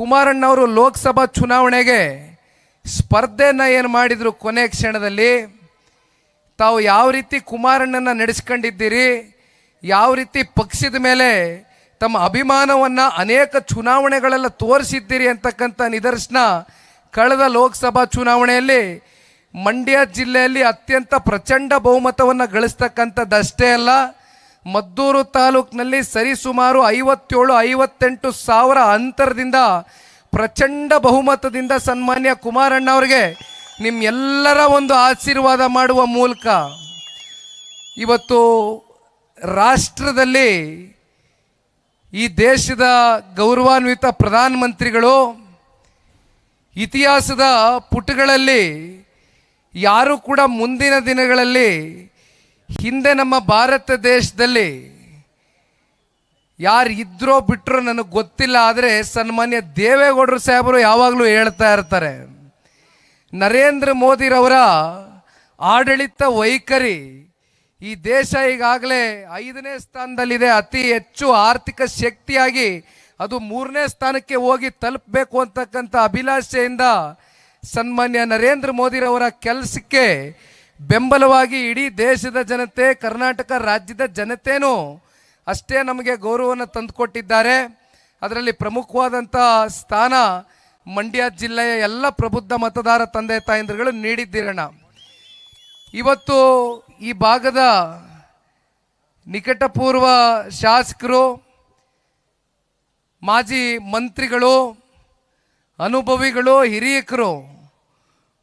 ಕುಮಾರಣ್ಣವರು ಲೋಕಸಭಾ ಚುನಾವಣೆಗೆ ಸ್ಪರ್ಧೆನ ಏನು ಮಾಡಿದರು ಕೊನೆ ಕ್ಷಣದಲ್ಲಿ? ತಾವು ಯಾವ ರೀತಿ ಕುಮಾರಣ್ಣನ ನಡೆಸ್ಕೊಂಡಿದ್ದೀರಿ? ಯಾವ ರೀತಿ ಪಕ್ಷದ ಮೇಲೆ ತಮ್ಮ ಅಭಿಮಾನವನ್ನು ಅನೇಕ ಚುನಾವಣೆಗಳೆಲ್ಲ ತೋರಿಸಿದ್ದೀರಿ ಅಂತಕ್ಕಂಥ ನಿದರ್ಶನ ಕಳೆದ ಲೋಕಸಭಾ ಚುನಾವಣೆಯಲ್ಲಿ ಮಂಡ್ಯ ಜಿಲ್ಲೆಯಲ್ಲಿ ಅತ್ಯಂತ ಪ್ರಚಂಡ ಬಹುಮತವನ್ನು ಗಳಿಸ್ತಕ್ಕಂಥದ್ದಷ್ಟೇ ಅಲ್ಲ. ಮದ್ದೂರು ತಾಲೂಕಿನಲ್ಲಿ ಸರಿಸುಮಾರು ಐವತ್ತೇಳು, ಐವತ್ತೆಂಟು ಸಾವಿರ ಅಂತರದಿಂದ ಪ್ರಚಂಡ ಬಹುಮತದಿಂದ ಸನ್ಮಾನ್ಯ ಕುಮಾರಣ್ಣ ಅವರಿಗೆ ನಿಮ್ಮೆಲ್ಲರ ಒಂದು ಆಶೀರ್ವಾದ ಮಾಡುವ ಮೂಲಕ ಇವತ್ತು ರಾಷ್ಟ್ರದಲ್ಲಿ ಈ ದೇಶದ ಗೌರವಾನ್ವಿತ ಪ್ರಧಾನಮಂತ್ರಿಗಳು ಇತಿಹಾಸದ ಪುಟಗಳಲ್ಲಿ ಯಾರು ಕೂಡ ಮುಂದಿನ ದಿನಗಳಲ್ಲಿ ಹಿಂದೆ ನಮ್ಮ ಭಾರತ ದೇಶದಲ್ಲಿ ಯಾರು ಇದ್ರೋ ಬಿಟ್ಟರೋ ನನಗೆ ಗೊತ್ತಿಲ್ಲ, ಆದರೆ ಸನ್ಮಾನ್ಯ ದೇವೇಗೌಡರು ಸಾಹೇಬರು ಯಾವಾಗಲೂ ಹೇಳ್ತಾ ಇರ್ತಾರೆ. ನರೇಂದ್ರ ಮೋದಿರವರ ಆಡಳಿತ ವೈಖರಿ ಈ ದೇಶ ಈಗಾಗಲೇ ಐದನೇ ಸ್ಥಾನದಲ್ಲಿದೆ. ಅತಿ ಹೆಚ್ಚು ಆರ್ಥಿಕ ಶಕ್ತಿಯಾಗಿ ಅದು ಮೂರನೇ ಸ್ಥಾನಕ್ಕೆ ಹೋಗಿ ತಲುಪಬೇಕು ಅಂತಕ್ಕಂಥ ಅಭಿಲಾಷೆಯಿಂದ ಸನ್ಮಾನ್ಯ ನರೇಂದ್ರ ಮೋದಿರವರ ಕೆಲಸಕ್ಕೆ ಬೆಂಬಲವಾಗಿ ಇಡೀ ದೇಶದ ಜನತೆ, ಕರ್ನಾಟಕ ರಾಜ್ಯದ ಜನತೆನೂ ಅಷ್ಟೇ ನಮಗೆ ಗೌರವವನ್ನು ತಂದುಕೊಟ್ಟಿದ್ದಾರೆ. ಅದರಲ್ಲಿ ಪ್ರಮುಖವಾದಂಥ ಸ್ಥಾನ ಮಂಡ್ಯ ಜಿಲ್ಲೆಯ ಎಲ್ಲ ಪ್ರಬುದ್ಧ ಮತದಾರ ತಂದೆ ತಾಯಂದಿರುಗಳು ನೀಡಿದ್ದೀರಣ ಇವತ್ತು ಈ ಭಾಗದ ನಿಕಟಪೂರ್ವ ಶಾಸಕರು, ಮಾಜಿ ಮಂತ್ರಿಗಳು, ಅನುಭವಿಗಳು, ಹಿರಿಯಕರು,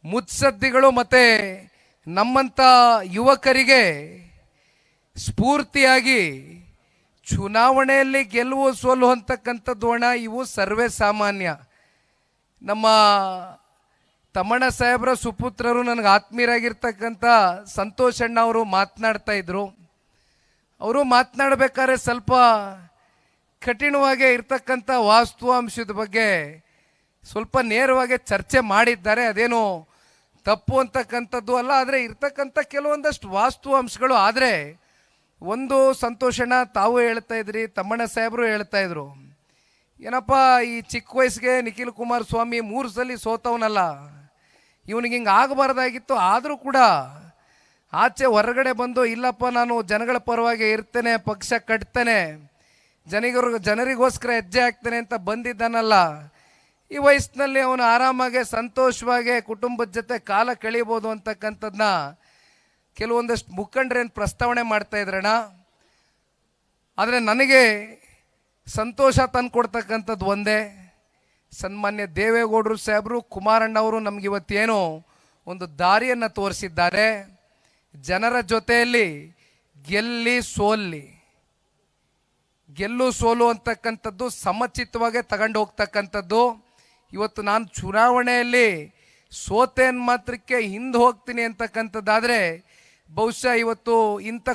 ಮುತ್ಸದ್ದಿಗಳು ಮತ್ತು ನಮ್ಮಂಥ ಯುವಕರಿಗೆ ಸ್ಫೂರ್ತಿಯಾಗಿ ಚುನಾವಣೆಯಲ್ಲಿ ಗೆಲುವು ಸೋಲು ಅಂತಕ್ಕಂಥದ್ದು ಹಣ ಇವು ಸರ್ವೇ ಸಾಮಾನ್ಯ. ನಮ್ಮ ತಮ್ಮಣ್ಣ ಸಾಹೇಬ್ರ ಸುಪುತ್ರರು ನನಗೆ ಆತ್ಮೀಯರಾಗಿರ್ತಕ್ಕಂಥ ಸಂತೋಷ್ ಅಣ್ಣ ಅವರು ಮಾತನಾಡ್ತಾ ಇದ್ರು. ಅವರು ಮಾತನಾಡಬೇಕಾದ್ರೆ ಸ್ವಲ್ಪ ಕಠಿಣವಾಗಿ ಇರ್ತಕ್ಕಂಥ ವಾಸ್ತವಾಂಶದ ಬಗ್ಗೆ ಸ್ವಲ್ಪ ನೇರವಾಗಿ ಚರ್ಚೆ ಮಾಡಿದ್ದಾರೆ. ಅದೇನು ತಪ್ಪು ಅಂತಕ್ಕಂಥದ್ದು ಅಲ್ಲ, ಆದರೆ ಇರ್ತಕ್ಕಂಥ ಕೆಲವೊಂದಷ್ಟು ವಾಸ್ತು ಅಂಶಗಳು, ಆದರೆ ಒಂದು ಸಂತೋಷಣ ತಾವು ಹೇಳ್ತಾ ಇದ್ರಿ, ತಮ್ಮಣ್ಣ ಸಾಹೇಬರು ಹೇಳ್ತಾ ಇದ್ರು. ಏನಪ್ಪ, ಈ ಚಿಕ್ಕ ವಯಸ್ಸಿಗೆ ನಿಖಿಲ್ ಕುಮಾರಸ್ವಾಮಿ ಮೂರು ಸಲ ಸೋತವನಲ್ಲ. ಇವನಿಗೆ ಹಿಂಗೆ ಆಗಬಾರ್ದಾಗಿತ್ತು, ಆದರೂ ಕೂಡ ಆಚೆ ಹೊರಗಡೆ ಬಂದು, ಇಲ್ಲಪ್ಪ, ನಾನು ಜನಗಳ ಪರವಾಗಿ ಇರ್ತೇನೆ, ಪಕ್ಷ ಕಟ್ತೇನೆ, ಜನಿಗರು, ಜನರಿಗೋಸ್ಕರ ಹೆಜ್ಜೆ ಹಾಕ್ತೇನೆ ಅಂತ ಬಂದಿದ್ದಾನಲ್ಲ. ಈ ವಯಸ್ಸಿನಲ್ಲಿ ಅವನು ಆರಾಮಾಗಿ, ಸಂತೋಷವಾಗಿ ಕುಟುಂಬದ ಜೊತೆ ಕಾಲ ಕಳೀಬೋದು ಅಂತಕ್ಕಂಥದ್ದನ್ನ ಕೆಲವೊಂದಷ್ಟು ಮುಖಂಡರೇನು ಪ್ರಸ್ತಾವನೆ ಮಾಡ್ತಾ ಇದ್ರಣ್ಣ? ಆದರೆ ನನಗೆ ಸಂತೋಷ ತಂದು ಕೊಡ್ತಕ್ಕಂಥದ್ದು ಒಂದೇ. ಸನ್ಮಾನ್ಯ ದೇವೇಗೌಡರು ಸಾಹೇಬರು ಕುಮಾರಣ್ಣವರು ನಮ್ಗೆ ಇವತ್ತೇನು ಒಂದು ದಾರಿಯನ್ನು ತೋರಿಸಿದ್ದಾರೆ. ಜನರ ಜೊತೆಯಲ್ಲಿ ಗೆಲ್ಲಿ ಸೋಲ್ಲಿ. ಗೆಲ್ಲು ಸೋಲು ಅಂತಕ್ಕಂಥದ್ದು ಸಮಚಿತವಾಗೇ ತಗೊಂಡು ಹೋಗ್ತಕ್ಕಂಥದ್ದು. ಇವತ್ತು ನಾನು ಚುನಾವಣೆಯಲ್ಲಿ ಸೋತೇನ್ ಮಾತ್ರಕ್ಕೆ ಹಿಂದೆ ಹೋಗ್ತೀನಿ ಅಂತಕ್ಕಂಥದ್ದಾದರೆ ಬಹುಶಃ ಇವತ್ತು ಇಂಥ